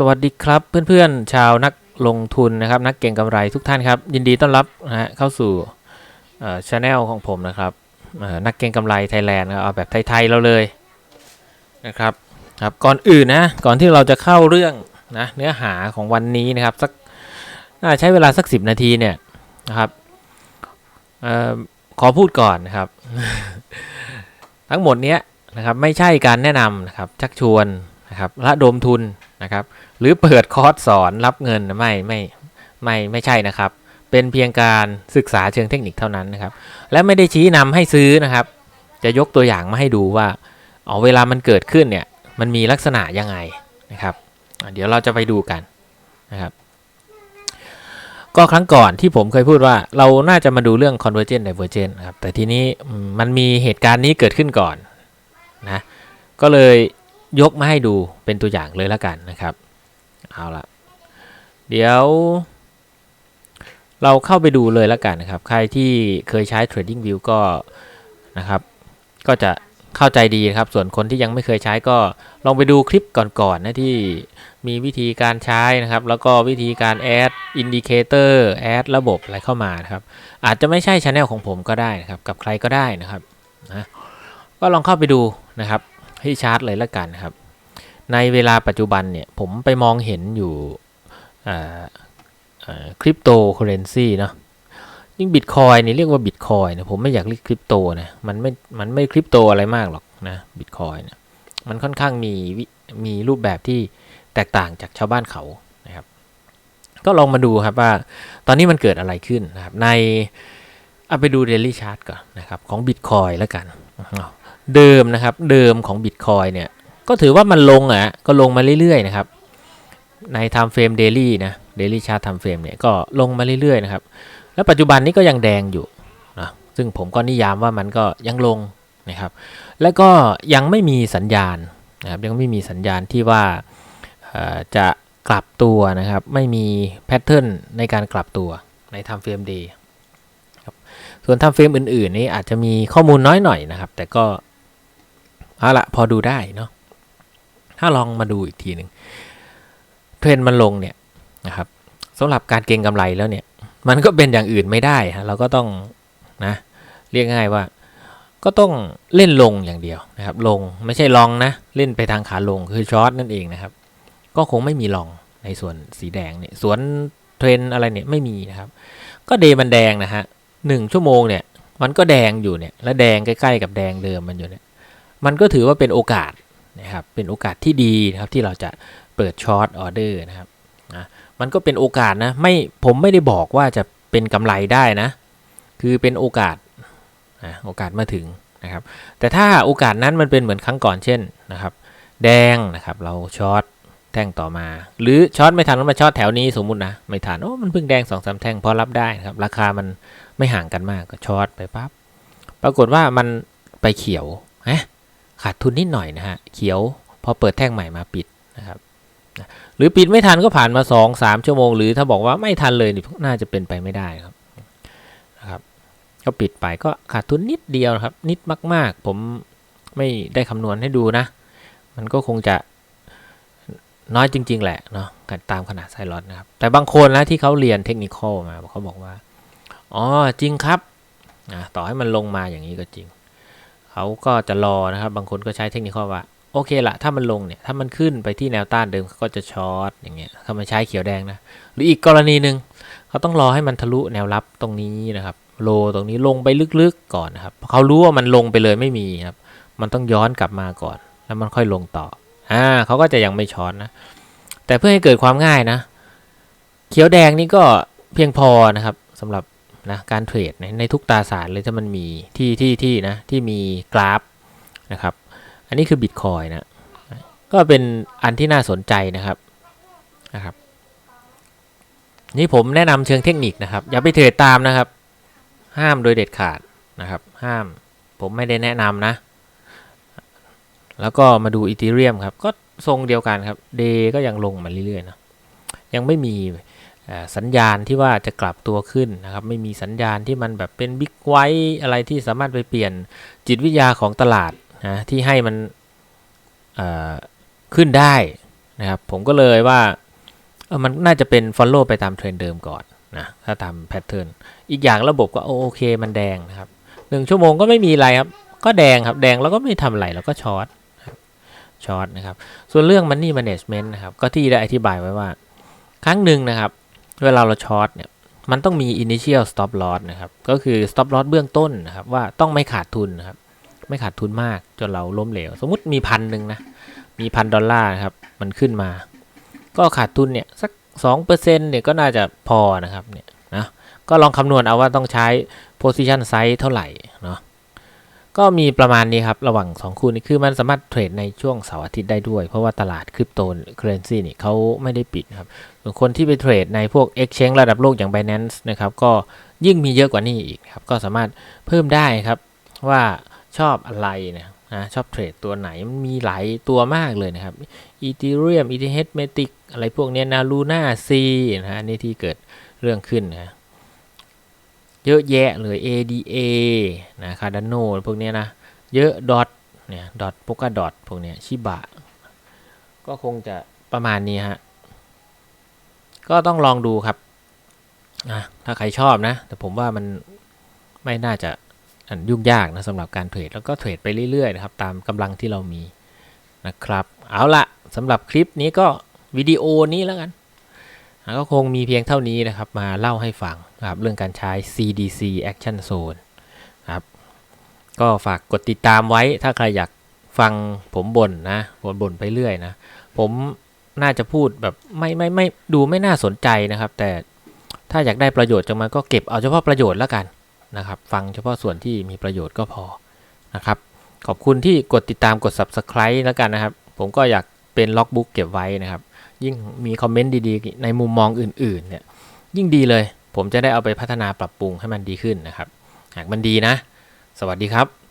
สวัสดีครับเพื่อนๆ ชาวนักลงทุนนะครับ นักเก่งกำไรทุกท่านครับ ยินดีต้อนรับนะฮะเข้าสู่ช anel ของผมนะครับนักเก่งกำไรไทยแลนด์เอาแบบไทยๆเราเลยนะครับครับก่อนอื่นนะก่อนที่เราจะเข้าเรื่องนะเนื้อหาของวันนี้นะครับสักใช้เวลาสัก 10 นาทีเนี่ยนะครับออขอพูดก่อนนะครับ ทั้งหมดเนี้ยนะครับไม่ใช่การแนะนำนะครับชักชวนนะครับระดมทุน นะครับ หรือเปิดคอร์สสอนรับเงินไม่ไม่ไม่ไม่ใช่นะครับ เป็นเพียงการศึกษาเชิงเทคนิคเท่านั้นนะครับ และไม่ได้ชี้นำให้ซื้อนะครับ จะยกตัวอย่างมาให้ดูว่าอ๋อเวลามันเกิดขึ้นเนี่ยมันมีลักษณะยังไงนะครับ เดี๋ยวเราจะไปดูกันนะครับ ก็ครั้งก่อนที่ผมเคยพูดว่าเราน่าจะมาดูเรื่อง convergent divergent นะครับแต่ทีนี้มันมีเหตุการณ์นี้เกิดขึ้นก่อนนะก็เลย ยกมาให้ดูเป็นตัวอย่างเลยแล้วกันนะครับ เอาละเดี๋ยวเราเข้าไปดูเลยแล้วกันนะครับ ใครที่เคยใช้ Trading View ก็นะครับ ก็จะเข้าใจดีครับ ส่วนคนที่ยังไม่เคยใช้ก็ลองไปดูคลิปก่อนๆนะที่มีวิธีการใช้นะครับ แล้วก็วิธีการ add indicator add ระบบอะไรเข้ามานะครับ อาจจะไม่ใช่ช anel ของผมก็ได้นะครับ กับใครก็ได้นะครับนะก็ลองเข้าไปดูนะครับ ที่ชาร์ตเลยละกันครับ ในเวลาปัจจุบันเนี่ยผมไปมองเห็นอยู่คริปโตเคอเรนซีเนาะยิ่งบิตคอยนี่เรียกว่าบิตคอยนะผมไม่อยากเรียกคริปโตนะมันไม่มันไม่คริปโตอะไรมากหรอกนะบิตคอยนะมันค่อนข้างมีวิมีรูปแบบที่แตกต่างจากชาวบ้านเขานะครับ ก็ลองมาดูครับว่าตอนนี้มันเกิดอะไรขึ้นนะครับในเอาไปดูเดลี่ชาร์ตก่อนนะครับของบิตคอยแล้วกัน เดิมนะครับเดิมของ Bitcoin เนี่ยก็ถือว่ามันลงอะก็ลงมาเรื่อยๆนะครับใน time frame daily นะ daily chart time frame เนี่ยก็ลงมาเรื่อยๆนะครับแล้วปัจจุบันนี้ก็ยังแดงอยู่นะซึ่งผมก็นิยามว่ามันก็ยังลงนะครับแล้วก็ยังไม่มีสัญญาณนะครับยังไม่มีสัญญาณที่ว่าจะกลับตัวนะครับไม่มีแพทเทิร์นในการกลับตัวใน time frame day ส่วน time frame อื่นๆ นี่อาจจะมีข้อมูลน้อยหน่อยนะครับ แต่ก็ เอาละพอดูได้เนาะถ้าลองมาดูอีกทีหนึ่งเทรนมันลงเนี่ยนะครับสำหรับการเก็งกำไรแล้วเนี่ย มันก็เป็นอย่างอื่นไม่ได้ฮะเราก็ต้องนะเรียกง่ายว่า ก็ต้องเล่นลงอย่างเดียวนะครับ ลงไม่ใช่ลองนะ เล่นไปทางขาลงคือช็อตนั่นเองนะครับ ก็คงไม่มีลองในส่วนสีแดงเนี่ยสวนเทรนอะไรเนี่ยไม่มีนะครับ ก็เดมันแดงนะฮะหนึ่งชั่วโมงเนี่ย มันก็แดงอยู่เนี่ย และแดงใกล้ๆกับแดงเดิมมันอยู่เนี่ย มันก็ถือว่าเป็นโอกาสนะครับเป็นโอกาสที่ดีนะครับที่เราจะเปิดช็อตออเดอร์นะครับนะมันก็เป็นโอกาสนะไม่ผมไม่ได้บอกว่าจะเป็นกำไรได้นะ คือเป็นโอกาสนะโอกาสมาถึงนะครับ แต่ถ้าโอกาสนั้นมันเป็นเหมือนครั้งก่อนเช่นนะครับ แดงนะครับเราช็อตแท่งต่อมา หรือช็อตไม่ทันก็มาช็อตแถวนี้สมมุตินะไม่ทันโอ้มันเพิ่งแดงสองสาแท่งพอรับได้นะครับ ราคามันไม่ห่างกันมากก็ช็อตไปปั๊บปรากฏว่ามันไปเขียวฮะ ขาดทุนนิดหน่อยนะฮะเขียวพอเปิดแท่งใหม่มาปิดนะครับหรือปิดไม่ทันก็ผ่านมา2อสามชั่วโมง หรือถ้าบอกว่าไม่ทันเลยนี่น่าจะเป็นไปไม่ได้ครับนะครับ ก็ปิดไปก็ขาดทุนนิดเดียวครับ นิดมาก ๆ ผมไม่ได้คำนวณให้ดูนะ มันก็คงจะน้อยจริง ๆ แหละเนาะตามขนาดไซรอดนะครับ แต่บางคนนะที่เขาเรียนเทคนิคมาเขาบอกว่า อ๋อจริงครับต่อให้มันลงมาอย่างนี้ก็จริง เขาก็จะรอนะครับ บางคนก็ใช้เทคนิคว่าโอเคละถ้ามันลงเนี่ย ถ้ามันขึ้นไปที่แนวต้านเดิมก็จะช็อตอย่างเงี้ยเขามาใช้เขียวแดงนะ หรืออีกกรณีหนึ่งเขาต้องรอให้มันทะลุแนวรับตรงนี้นะครับโลตรงนี้ลงไปลึกๆก่อนนะครับเขารู้ว่ามันลงไปเลยไม่มีครับ มันต้องย้อนกลับมาก่อน แล้วมันค่อยลงต่อ อ่าเขาก็จะยังไม่ช็อตนะ แต่เพื่อให้เกิดความง่ายนะ เขียวแดงนี่ก็เพียงพอนะครับสำหรับ นะการเทรดในในทุกตราสารเลยถ้ามันมีที่ที่ที่นะที่มีกราฟนะครับ อันนี้คือบิตคอยนะก็เป็นอันที่น่าสนใจนะครับนะครับ นี่ผมแนะนำเชิงเทคนิคนะครับ อย่าไปเทรดตามนะครับ ห้ามโดยเด็ดขาดนะครับ ห้ามผมไม่ได้แนะนำนะ แล้วก็มาดูอีเทเรียมครับ ก็ทรงเดียวกันครับเดก็ยังลงมาเรื่อยๆนะยังไม่มี สัญญาณที่ว่าจะกลับตัวขึ้นนะครับ ไม่มีสัญญาณที่มันแบบเป็นบิ๊กไวท์อะไรที่สามารถไปเปลี่ยนจิตวิทยาของตลาดนะที่ให้มันขึ้นได้นะครับ ผมก็เลยว่ามันน่าจะเป็น follow ไปตามเทรนเดิมก่อนนะถ้าตามแพทเทิร์นอีกอย่างระบบก็โอเคมันแดงนะครับหนึ่งชั่วโมงก็ไม่มีอะไรครับ ก็แดงครับแดงแล้วก็ไม่ทำอะไรแล้วก็ช็อตช็อตนะครับ ส่วนเรื่อง money management นะครับ ก็ที่ได้อธิบายไว้ว่า ครั้งหนึ่งนะครับ เวลาเราช็อตเนี่ยมันต้องมี initial stop loss นะครับ ก็คือ stop loss เบื้องต้นนะครับ ว่าต้องไม่ขาดทุนนะครับ ไม่ขาดทุนมากจนเราล้มเหลว สมมุติมีพันหนึ่งนะ มีพันดอลลาร์นะครับ มันขึ้นมา ก็ขาดทุนเนี่ยสักสองเปอร์เซ็นเนี่ยก็น่าจะพอนะครับเนี่ยนะ ก็ลองคำนวณเอาว่าต้องใช้ position size เท่าไหร่เนาะ ก็มีประมาณนี้ครับ ระหว่าง 2 คู่นี้คือมันสามารถเทรดในช่วงเสาร์อาทิตย์ได้ด้วย เพราะว่าตลาดคริปโตเคอเรนซีนี่เขาไม่ได้ปิดครับ ส่วนคนที่ไปเทรดในพวก Exchange ระดับโลกอย่าง Binance นะครับ ก็ยิ่งมีเยอะกว่านี้อีกครับ ก็สามารถเพิ่มได้ครับว่าชอบอะไรนะนะชอบเทรดตัวไหนมันมีหลายตัวมากเลยนะครับ Ethereum ETH Matic อะไรพวกเนี้ยนะ Luna C นะฮะนี่ที่เกิดเรื่องขึ้นนะเยอะแยะเลย ADA นะ Cardano พวกเนี้ยนะ เยอะดอทเนี่ยดอทโปกาดอทพวกเนี้ยชิบะ ก็คงจะประมาณนี้ฮะ ก็ต้องลองดูครับนะถ้าใครชอบนะ แต่ผมว่ามันไม่น่าจะยุ่งยากนะสำหรับการเทรดแล้วก็เทรดไปเรื่อยๆนะครับตามกำลังที่เรามีนะครับ เอาละสำหรับคลิปนี้ก็วิดีโอนี้แล้วกันก็คงมีเพียงเท่านี้นะครับมาเล่าให้ฟังนะครับเรื่องการใช้ CDC Action Zone ครับก็ฝากกดติดตามไว้ถ้าใครอยากฟังผมบ่นนะบ่นบ่นไปเรื่อยนะ ผม น่าจะพูดแบบไม่ไม่ไม่ดูไม่น่าสนใจนะครับ แต่ถ้าอยากได้ประโยชน์จากมันก็เก็บเอาเฉพาะประโยชน์แล้วกันนะครับ ฟังเฉพาะส่วนที่มีประโยชน์ก็พอนะครับ ขอบคุณที่กดติดตามกด subscribe แล้วกันนะครับ ผมก็อยากเป็นล็อกบุ๊กเก็บไว้นะครับ ยิ่งมีคอมเมนต์ดีๆ ในมุมมองอื่นๆเนี่ยยิ่งดีเลย ผมจะได้เอาไปพัฒนาปรับปรุงให้มันดีขึ้นนะครับ หากมันดีนะ สวัสดีครับ